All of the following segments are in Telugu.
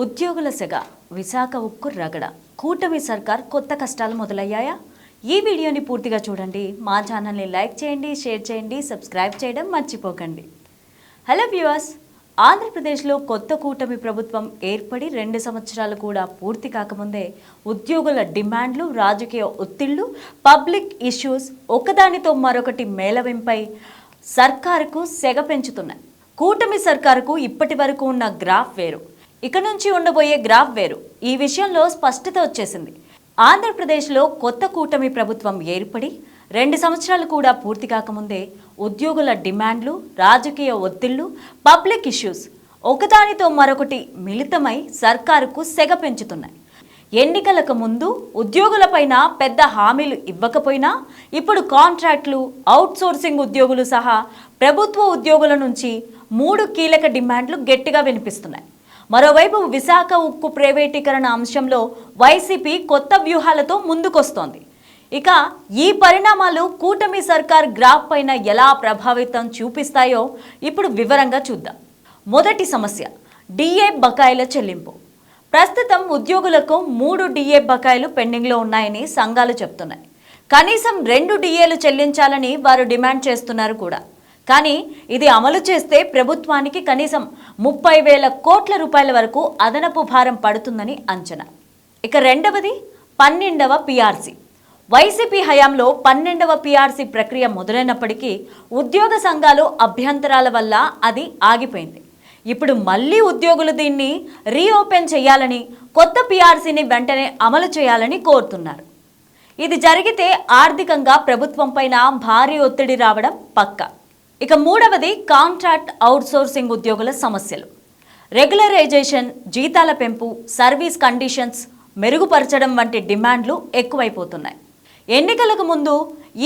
ఉద్యోగుల సెగ విశాఖ ఉక్కు రగడ. కూటమి సర్కార్ కొత్త కష్టాలు మొదలయ్యాయా? ఈ వీడియోని పూర్తిగా చూడండి. మా ఛానల్ని లైక్ చేయండి షేర్ చేయండి సబ్స్క్రైబ్ చేయడం మర్చిపోకండి. హలో వ్యూవర్స్ ఆంధ్రప్రదేశ్లో కొత్త కూటమి ప్రభుత్వం ఏర్పడి రెండు సంవత్సరాలు కూడా పూర్తి కాకముందే ఉద్యోగుల డిమాండ్లు రాజకీయ ఒత్తిళ్ళు పబ్లిక్ ఇష్యూస్ ఒకదానితో మరొకటి మేళవింపై సర్కారుకు సెగ పెంచుతున్నాయి. కూటమి సర్కారుకు ఇప్పటి వరకు ఉన్న గ్రాఫ్ వేరు. ఇక నుంచి ఉండబోయే గ్రాఫ్ వేరు. ఈ విషయంలో స్పష్టత వచ్చేసింది. ఆంధ్రప్రదేశ్లో కొత్త కూటమి ప్రభుత్వం ఏర్పడి రెండు సంవత్సరాలు కూడా పూర్తి కాకముందే ఉద్యోగుల డిమాండ్లు రాజకీయ ఒత్తిళ్ళు పబ్లిక్ ఇష్యూస్ ఒకదానితో మరొకటి మిళితమై సర్కారుకు సెగ పెంచుతున్నాయి. ఎన్నికలకు ముందు ఉద్యోగులపైన పెద్ద హామీలు ఇవ్వకపోయినా ఇప్పుడు కాంట్రాక్టులు అవుట్సోర్సింగ్ ఉద్యోగులు సహా ప్రభుత్వ ఉద్యోగుల నుంచి మూడు కీలక డిమాండ్లు గట్టిగా వినిపిస్తున్నాయి. మరోవైపు విశాఖ ఉక్కు ప్రైవేటీకరణ అంశంలో వైసీపీ కొత్త వ్యూహాలతో ముందుకొస్తోంది. ఇక ఈ పరిణామాలు కూటమి సర్కార్ గ్రాఫ్ పైన ఎలా ప్రభావితం చూపిస్తాయో ఇప్పుడు వివరంగా చూద్దాం. మొదటి సమస్య డిఏ బకాయిల చెల్లింపు. ప్రస్తుతం ఉద్యోగులకు మూడు డిఏ బకాయిలు పెండింగ్లో ఉన్నాయని సంఘాలు చెప్తున్నాయి. కనీసం రెండు డిఏలు చెల్లించాలని వారు డిమాండ్ చేస్తున్నారు కూడా. కానీ ఇది అమలు చేస్తే ప్రభుత్వానికి కనీసం ముప్పై వేల కోట్ల రూపాయల వరకు అదనపు భారం పడుతుందని అంచనా. ఇక రెండవది పన్నెండవ పిఆర్సీ. వైసీపీ హయాంలో పన్నెండవ పిఆర్సీ ప్రక్రియ మొదలైనప్పటికీ ఉద్యోగ సంఘాలు అభ్యంతరాల వల్ల అది ఆగిపోయింది. ఇప్పుడు మళ్ళీ ఉద్యోగులు దీన్ని రీఓపెన్ చేయాలని కొత్త పిఆర్సీని వెంటనే అమలు చేయాలని కోరుతున్నారు. ఇది జరిగితే ఆర్థికంగా ప్రభుత్వంపైన భారీ ఒత్తిడి రావడం పక్కా. ఇక మూడవది కాంట్రాక్ట్ అవుట్సోర్సింగ్ ఉద్యోగుల సమస్యలు. రెగ్యులరైజేషన్ జీతాల పెంపు సర్వీస్ కండిషన్స్ మెరుగుపరచడం వంటి డిమాండ్లు ఎక్కువైపోతున్నాయి. ఎన్నికలకు ముందు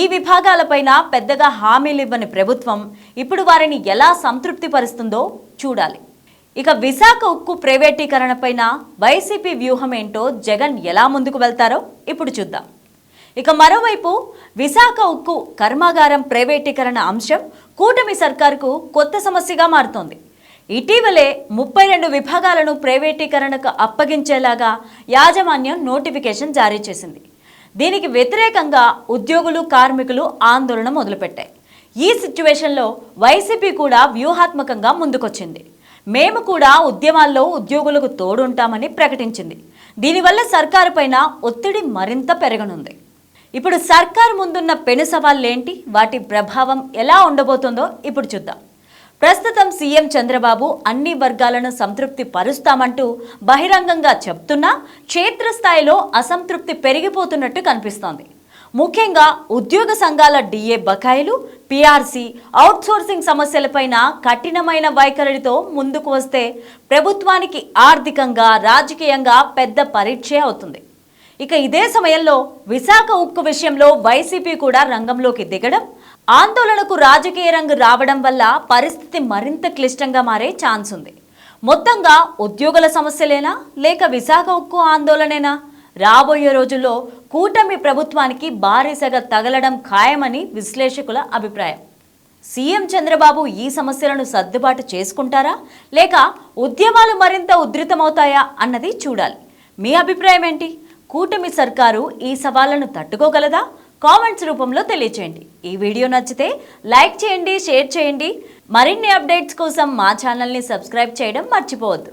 ఈ విభాగాలపైన పెద్దగా హామీలు ఇవ్వని ప్రభుత్వం ఇప్పుడు వారిని ఎలా సంతృప్తిపరుస్తుందో చూడాలి. ఇక విశాఖ ఉక్కు ప్రైవేటీకరణపైన వైసీపీ వ్యూహం ఏంటో జగన్ ఎలా ముందుకు వెళ్తారో ఇప్పుడు చూద్దాం. ఇక మరోవైపు విశాఖ ఉక్కు కర్మాగారం ప్రైవేటీకరణ అంశం కూటమి సర్కారుకు కొత్త సమస్యగా మారుతోంది. ఇటీవలే ముప్పై రెండు విభాగాలను ప్రైవేటీకరణకు అప్పగించేలాగా యాజమాన్యం నోటిఫికేషన్ జారీ చేసింది. దీనికి వ్యతిరేకంగా ఉద్యోగులు కార్మికులు ఆందోళన మొదలుపెట్టాయి. ఈ సిచ్యువేషన్లో వైసీపీ కూడా వ్యూహాత్మకంగా ముందుకొచ్చింది. మేము కూడా ఉద్యమాల్లో ఉద్యోగులకు తోడుంటామని ప్రకటించింది. దీనివల్ల సర్కారు పైన ఒత్తిడి మరింత పెరగనుంది. ఇప్పుడు సర్కార్ ముందున్న పెను సవాళ్ళేంటి? వాటి ప్రభావం ఎలా ఉండబోతుందో ఇప్పుడు చూద్దాం. ప్రస్తుతం సీఎం చంద్రబాబు అన్ని వర్గాలను సంతృప్తి పరుస్తామంటూ బహిరంగంగా చెప్తున్నా క్షేత్రస్థాయిలో అసంతృప్తి పెరిగిపోతున్నట్టు కనిపిస్తోంది. ముఖ్యంగా ఉద్యోగ సంఘాల డిఏ బకాయిలు పీఆర్సీ అవుట్సోర్సింగ్ సమస్యలపైన కఠినమైన వైఖరితో ముందుకు వస్తే ప్రభుత్వానికి ఆర్థికంగా రాజకీయంగా పెద్ద పరీక్ష అవుతుంది. ఇక ఇదే సమయంలో విశాఖ ఉక్కు విషయంలో వైసీపీ కూడా రంగంలోకి దిగడం ఆందోళనకు రాజకీయ రంగు రావడం వల్ల పరిస్థితి మరింత క్లిష్టంగా మారే ఛాన్స్ ఉంది. మొత్తంగా ఉద్యోగుల సమస్యలేనా? లేక విశాఖ ఉక్కు ఆందోళనేనా? రాబోయే రోజుల్లో కూటమి ప్రభుత్వానికి భారీ సగ తగలడం ఖాయమని విశ్లేషకుల అభిప్రాయం. సీఎం చంద్రబాబు ఈ సమస్యలను సర్దుబాటు చేసుకుంటారా? లేక ఉద్యమాలు మరింత ఉధృతమవుతాయా? అన్నది చూడాలి. మీ అభిప్రాయం ఏంటి కూటమి సర్కారు ఈ సవాళ్ళను తట్టుకోగలదా? కామెంట్స్ రూపంలో తెలియచేయండి. ఈ వీడియో నచ్చితే లైక్ చేయండి షేర్ చేయండి. మరిన్ని అప్డేట్స్ కోసం మా ఛానల్ని సబ్స్క్రైబ్ చేయడం మర్చిపోవద్దు.